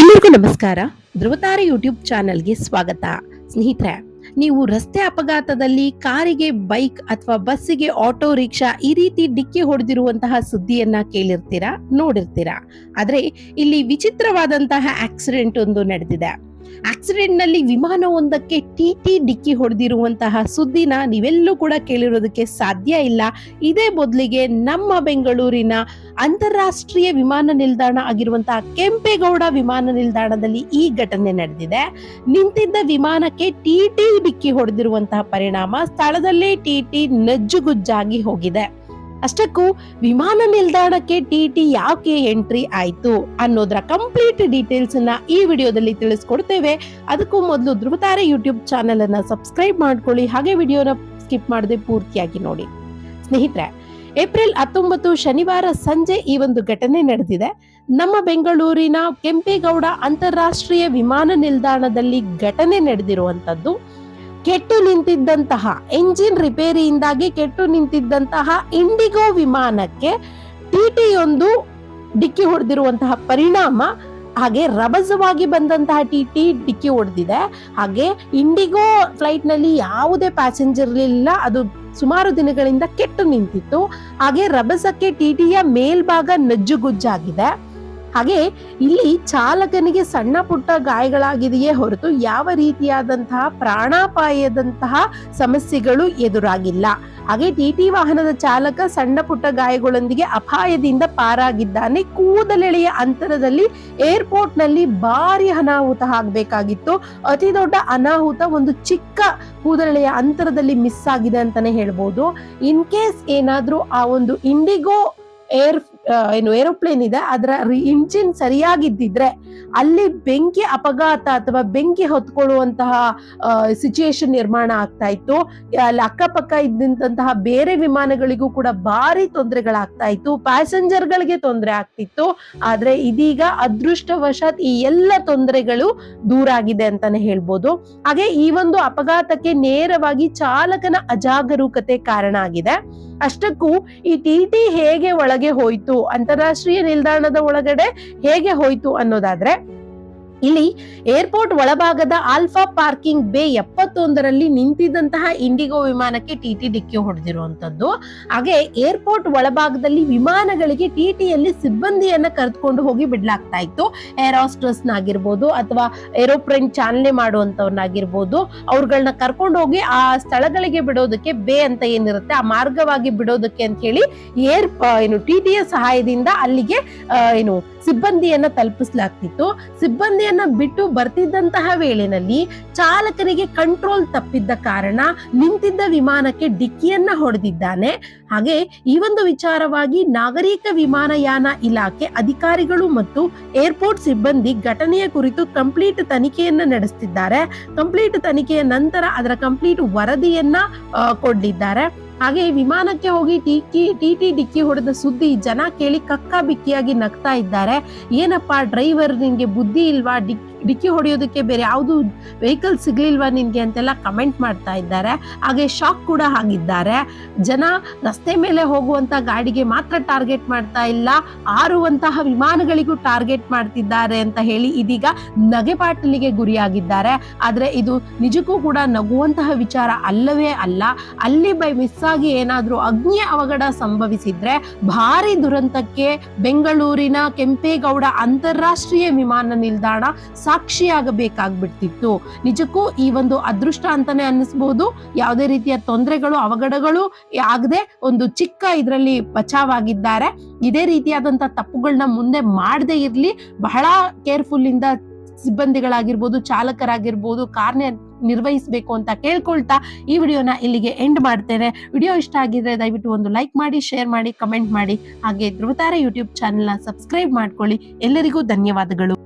ಎಲ್ಲರಿಗೂ ನಮಸ್ಕಾರ. ಧ್ರುವತಾರೆ ಯೂಟ್ಯೂಬ್ ಚಾನೆಲ್ಗೆ ಸ್ವಾಗತ. ಸ್ನೇಹಿತರೆ, ನೀವು ರಸ್ತೆ ಅಪಘಾತದಲ್ಲಿ ಕಾರಿಗೆ ಬೈಕ್ ಅಥವಾ ಬಸ್ಸಿಗೆ ಆಟೋ, ರಿಕ್ಷಾ ಈ ರೀತಿ ಡಿಕ್ಕಿ ಹೊಡೆದಿರುವಂತಹ ಸುದ್ದಿಯನ್ನ ಕೇಳಿರ್ತೀರಾ? ನೋಡಿರ್ತೀರಾ? ಆದ್ರೆ ಇಲ್ಲಿ ವಿಚಿತ್ರವಾದಂತಹ ಆಕ್ಸಿಡೆಂಟ್ ಒಂದು ನಡೆದಿದೆ. ಆಕ್ಸಿಡೆಂಟ್ನಲ್ಲಿ ವಿಮಾನವೊಂದಕ್ಕೆ ಟಿ ಟಿ ಡಿಕ್ಕಿ ಹೊಡೆದಿರುವಂತಹ ಸುದ್ದಿನ ನೀವೆಲ್ಲೂ ಕೂಡ ಕೇಳಿರೋದಕ್ಕೆ ಸಾಧ್ಯ ಇಲ್ಲ. ಇದೇ ಬದಲಿಗೆ ನಮ್ಮ ಬೆಂಗಳೂರಿನ ಅಂತಾರಾಷ್ಟ್ರೀಯ ವಿಮಾನ ನಿಲ್ದಾಣ ಆಗಿರುವಂತಹ ಕೆಂಪೇಗೌಡ ವಿಮಾನ ನಿಲ್ದಾಣದಲ್ಲಿ ಈ ಘಟನೆ ನಡೆದಿದೆ. ನಿಂತಿದ್ದ ವಿಮಾನಕ್ಕೆ ಟಿ ಟಿ ಡಿಕ್ಕಿ ಹೊಡೆದಿರುವಂತಹ ಪರಿಣಾಮ ಸ್ಥಳದಲ್ಲೇ ಟಿ ಟಿ ನಜ್ಜುಗುಜ್ಜಾಗಿ ಹೋಗಿದೆ. ಅಷ್ಟಕ್ಕೂ ವಿಮಾನ ನಿಲ್ದಾಣಕ್ಕೆ ಟಿ ಟಿ ಯಾಕೆ ಎಂಟ್ರಿ ಆಯ್ತು ಅನ್ನೋದರ ಕಂಪ್ಲೀಟ್ ಡೀಟೇಲ್ಸ್ ಅನ್ನ ಈ ವಿಡಿಯೋದಲ್ಲಿ ತಿಳಿಸ್ಕೊಡ್ತೇವೆ. ಅದಕ್ಕೂ ಮೊದಲು ಧ್ರುವತಾರೆ ಯೂಟ್ಯೂಬ್ ಚಾನೆಲ್ ಅನ್ನ ಸಬ್ಸ್ಕ್ರೈಬ್ ಮಾಡ್ಕೊಳ್ಳಿ. ಹಾಗೆ ವಿಡಿಯೋನ ಸ್ಕಿಪ್ ಮಾಡದೆ ಪೂರ್ತಿಯಾಗಿ ನೋಡಿ. ಸ್ನೇಹಿತರೆ, ಏಪ್ರಿಲ್ ಹತ್ತೊಂಬತ್ತು ಶನಿವಾರ ಸಂಜೆ ಈ ಒಂದು ಘಟನೆ ನಡೆದಿದೆ. ನಮ್ಮ ಬೆಂಗಳೂರಿನ ಕೆಂಪೇಗೌಡ ಅಂತಾರಾಷ್ಟ್ರೀಯ ವಿಮಾನ ನಿಲ್ದಾಣದಲ್ಲಿ ಘಟನೆ ನಡೆದಿರುವಂತದ್ದು ಕೆಟ್ಟು ನಿಂತಿದ್ದಂತಹ ಎಂಜಿನ್ ರಿಪೇರಿಯಿಂದಾಗಿ ಕೆಟ್ಟು ನಿಂತಿದ್ದಂತಹ ಇಂಡಿಗೋ ವಿಮಾನಕ್ಕೆ ಟಿಟಿಯೊಂದು ಡಿಕ್ಕಿ ಹೊಡೆದಿರುವಂತಹ ಪರಿಣಾಮ, ಹಾಗೆ ರಭಸವಾಗಿ ಬಂದಂತಹ ಟಿ ಟಿ ಡಿಕ್ಕಿ ಹೊಡೆದಿದೆ. ಹಾಗೆ ಇಂಡಿಗೋ ಫ್ಲೈಟ್ನಲ್ಲಿ ಯಾವುದೇ ಪ್ಯಾಸೆಂಜರ್ ಇಲ್ಲ ಅದು ಸುಮಾರು ದಿನಗಳಿಂದ ಕೆಟ್ಟು ನಿಂತಿತ್ತು. ಹಾಗೆ ರಭಸಕ್ಕೆ ಟಿಟಿಯ ಮೇಲ್ಭಾಗ ನಜ್ಜುಗುಜ್ಜಾಗಿದೆ. ಹಾಗೆ ಇಲ್ಲಿ ಚಾಲಕನಿಗೆ ಸಣ್ಣ ಪುಟ್ಟ ಗಾಯಗಳಾಗಿದೆಯೇ ಹೊರತು ಯಾವ ರೀತಿಯಾದಂತಹ ಪ್ರಾಣಾಪಾಯದಂತಹ ಸಮಸ್ಯೆಗಳು ಎದುರಾಗಿಲ್ಲ. ಹಾಗೆ ಟಿಟಿ ವಾಹನದ ಚಾಲಕ ಸಣ್ಣ ಪುಟ್ಟ ಗಾಯಗಳೊಂದಿಗೆ ಅಪಾಯದಿಂದ ಪಾರಾಗಿದ್ದಾನೆ. ಕೂದಲೆಳೆಯ ಅಂತರದಲ್ಲಿ ಏರ್ಪೋರ್ಟ್ನಲ್ಲಿ ಭಾರಿ ಅನಾಹುತ ಆಗಬೇಕಾಗಿತ್ತು. ಅತಿ ದೊಡ್ಡ ಅನಾಹುತ ಒಂದು ಚಿಕ್ಕ ಕೂದಲೆಳೆಯ ಅಂತರದಲ್ಲಿ ಮಿಸ್ ಆಗಿದೆ ಅಂತಾನೆ ಹೇಳ್ಬೋದು. ಇನ್ ಕೇಸ್ ಏನಾದ್ರೂ ಆ ಒಂದು ಇಂಡಿಗೋ ಏರ್ ಏನು ಏರೋಪ್ಲೇನ್ ಇದೆ, ಅದರ ಇಂಜಿನ್ ಸರಿಯಾಗಿದ್ದಿದ್ರೆ ಅಲ್ಲಿ ಬೆಂಕಿ ಅಪಘಾತ ಅಥವಾ ಬೆಂಕಿ ಹೊತ್ಕೊಳ್ಳುವಂತಹ ಸಿಚುಯೇಷನ್ ನಿರ್ಮಾಣ ಆಗ್ತಾ ಇತ್ತು. ಅಲ್ಲಿ ಅಕ್ಕಪಕ್ಕ ಇದ್ದಂತಹ ಬೇರೆ ವಿಮಾನಗಳಿಗೂ ಕೂಡ ಭಾರಿ ತೊಂದರೆಗಳಾಗ್ತಾ ಇತ್ತು. ಪ್ಯಾಸೆಂಜರ್ಗಳಿಗೆ ತೊಂದರೆ ಆಗ್ತಿತ್ತು. ಆದ್ರೆ ಇದೀಗ ಅದೃಷ್ಟವಶಾತ್ ಈ ಎಲ್ಲ ತೊಂದರೆಗಳು ದೂರ ಆಗಿದೆ ಅಂತಾನೆ ಹೇಳ್ಬೋದು. ಹಾಗೆ ಈ ಒಂದು ಅಪಘಾತಕ್ಕೆ ನೇರವಾಗಿ ಚಾಲಕನ ಅಜಾಗರೂಕತೆ ಕಾರಣ ಆಗಿದೆ. ಅಷ್ಟಕ್ಕೂ ಈ ಟಿ ಹೇಗೆ ಒಳಗೆ ಹೋಯ್ತು ಅಂತಾರಾಷ್ಟ್ರೀಯ ನಿಲ್ದಾಣದ ಒಳಗಡೆ ಹೇಗೆ ಹೋಯ್ತು ಅನ್ನೋದಾದ್ರೆ ಇಲ್ಲಿ ಏರ್ಪೋರ್ಟ್ ಒಳಭಾಗದ ಆಲ್ಫಾ ಪಾರ್ಕಿಂಗ್ ಬೇ ಎಪ್ಪತ್ತೊಂದರಲ್ಲಿ ನಿಂತಿದ್ದಂತಹ ಇಂಡಿಗೋ ವಿಮಾನಕ್ಕೆ ಟಿಟಿ ಡಿಕ್ಕಿ ಹೊಡೆದಿರುವಂತದ್ದು ಹಾಗೆ ಏರ್ಪೋರ್ಟ್ ಒಳಭಾಗದಲ್ಲಿ ವಿಮಾನಗಳಿಗೆ ಟಿಟಿಯಲ್ಲಿ ಸಿಬ್ಬಂದಿಯನ್ನ ಕರೆದುಕೊಂಡು ಹೋಗಿ ಬಿಡ್ಲಾಗ್ತಾ ಇತ್ತು. ಏರ್ ಆಗಿರ್ಬೋದು ಅಥವಾ ಏರೋಪ್ಲೇನ್ ಚಾಲನೆ ಮಾಡುವಂತವ್ರನ್ನಾಗಿರ್ಬೋದು ಅವ್ರಗಳನ್ನ ಕರ್ಕೊಂಡು ಹೋಗಿ ಆ ಸ್ಥಳಗಳಿಗೆ ಬಿಡೋದಕ್ಕೆ ಬೇ ಅಂತ ಏನಿರುತ್ತೆ ಆ ಮಾರ್ಗವಾಗಿ ಬಿಡೋದಕ್ಕೆ ಅಂತ ಹೇಳಿ ಏರ್ ಏನು ಟಿಟಿಯ ಸಹಾಯದಿಂದ ಅಲ್ಲಿಗೆ ಏನು ಸಿಬ್ಬಂದಿಯನ್ನ ತಲುಪಿಸ್ಲಾಗ್ತಿತ್ತು. ಸಿಬ್ಬಂದಿಯನ್ನ ಬಿಟ್ಟು ಬರ್ತಿದ್ದಂತಹ ವೇಳೆನಲ್ಲಿ ಚಾಲಕನಿಗೆ ಕಂಟ್ರೋಲ್ ತಪ್ಪಿದ್ದ ಕಾರಣ ನಿಂತಿದ್ದ ವಿಮಾನಕ್ಕೆ ಡಿಕ್ಕಿಯನ್ನ ಹೊಡೆದಿದ್ದಾನೆ. ಹಾಗೆ ಈ ಒಂದು ವಿಚಾರವಾಗಿ ನಾಗರಿಕ ವಿಮಾನಯಾನ ಇಲಾಖೆ ಅಧಿಕಾರಿಗಳು ಮತ್ತು ಏರ್ಪೋರ್ಟ್ ಸಿಬ್ಬಂದಿ ಘಟನೆಯ ಕುರಿತು ಕಂಪ್ಲೀಟ್ ತನಿಖೆಯನ್ನ ನಡೆಸುತ್ತಿದ್ದಾರೆ ಕಂಪ್ಲೀಟ್ ತನಿಖೆಯ ನಂತರ ಅದರ ಕಂಪ್ಲೀಟ್ ವರದಿಯನ್ನ ಕೊಡ್ಲಿದ್ದಾರೆ. ಹಾಗೆ ವಿಮಾನಕ್ಕೆ ಹೋಗಿ ಟಿಕ್ಕಿ ಟಿ ಟಿ ಡಿಕ್ಕಿ ಹೊಡೆದ ಸುದ್ದಿ ಜನ ಕೇಳಿ ಕಕ್ಕ ಬಿಕ್ಕಿಯಾಗಿ ನಗ್ತಾ ಇದ್ದಾರೆ. ಏನಪ್ಪಾ ಡ್ರೈವರ್ ನಿಮ್ಗೆ ಬುದ್ಧಿ ಇಲ್ವಾ? ಡಿಕ್ ಡಿಕ್ಕಿ ಹೊಡೆಯೋದಕ್ಕೆ ಬೇರೆ ಯಾವುದು ವೆಹಿಕಲ್ ಸಿಗ್ಲಿಲ್ವಾ ನಿನ್ಗೆ ಅಂತೆಲ್ಲ ಕಮೆಂಟ್ ಮಾಡ್ತಾ ಇದ್ದಾರೆ. ಹಾಗೆ ಶಾಕ್ ಕೂಡ ಆಗಿದ್ದಾರೆ. ಜನ ರಸ್ತೆ ಮೇಲೆ ಹೋಗುವಂತ ಗಾಡಿಗೆ ಮಾತ್ರ ಟಾರ್ಗೆಟ್ ಮಾಡ್ತಾ ಇಲ್ಲ. ಆರುವಂತಹ ವಿಮಾನಗಳಿಗೂ ಟಾರ್ಗೆಟ್ ಮಾಡ್ತಿದ್ದಾರೆ ಅಂತ ಹೇಳಿ ಇದೀಗ ನಗೆಪಾಟಲಿಗೆ ಗುರಿಯಾಗಿದ್ದಾರೆ. ಆದರೆ ಇದು ನಿಜಕ್ಕೂ ಕೂಡ ನಗುವಂತಹ ವಿಚಾರ ಅಲ್ಲವೇ ಅಲ್ಲ. ಅಲ್ಲಿ ಬೈ ಮಿಸ್ ಆಗಿ ಏನಾದರೂ ಅಗ್ನಿ ಅವಘಡ ಸಂಭವಿಸಿದ್ರೆ ಭಾರಿ ದುರಂತಕ್ಕೆ ಬೆಂಗಳೂರಿನ ಕೆಂಪೇಗೌಡ ಅಂತಾರಾಷ್ಟ್ರೀಯ ವಿಮಾನ ನಿಲ್ದಾಣ ಸಾಕ್ಷಿಯಾಗಬೇಕಾಗ್ಬಿಡ್ತಿತ್ತು. ನಿಜಕ್ಕೂ ಈ ಒಂದು ಅದೃಷ್ಟ ಅಂತಾನೆ ಅನ್ನಿಸ್ಬೋದು. ಯಾವುದೇ ರೀತಿಯ ತೊಂದರೆಗಳು, ಅವಘಡಗಳು ಆಗದೆ ಒಂದು ಚಿಕ್ಕ ಇದರಲ್ಲಿ ಬಚಾವಾಗಿದ್ದಾರೆ. ಇದೇ ರೀತಿಯಾದಂತ ತಪ್ಪುಗಳನ್ನ ಮುಂದೆ ಮಾಡದೇ ಇರ್ಲಿ. ಬಹಳ ಕೇರ್ಫುಲ್ ಇಂದ ಸಿಬ್ಬಂದಿಗಳಾಗಿರ್ಬೋದು, ಚಾಲಕರಾಗಿರ್ಬೋದು, ಕಾರ್ಯ ನಿರ್ವಹಿಸಬೇಕು ಅಂತ ಕೇಳ್ಕೊಳ್ತಾ ಈ ವಿಡಿಯೋನ ಇಲ್ಲಿಗೆ ಎಂಡ್ ಮಾಡ್ತೇನೆ. ವಿಡಿಯೋ ಇಷ್ಟ ಆಗಿದ್ರೆ ದಯವಿಟ್ಟು ಒಂದು ಲೈಕ್ ಮಾಡಿ, ಶೇರ್ ಮಾಡಿ, ಕಮೆಂಟ್ ಮಾಡಿ. ಹಾಗೆ ಧ್ರುವತಾರೆ ಯೂಟ್ಯೂಬ್ ಚಾನೆಲ್ನ ಸಬ್ಸ್ಕ್ರೈಬ್ ಮಾಡ್ಕೊಳ್ಳಿ. ಎಲ್ಲರಿಗೂ ಧನ್ಯವಾದಗಳು.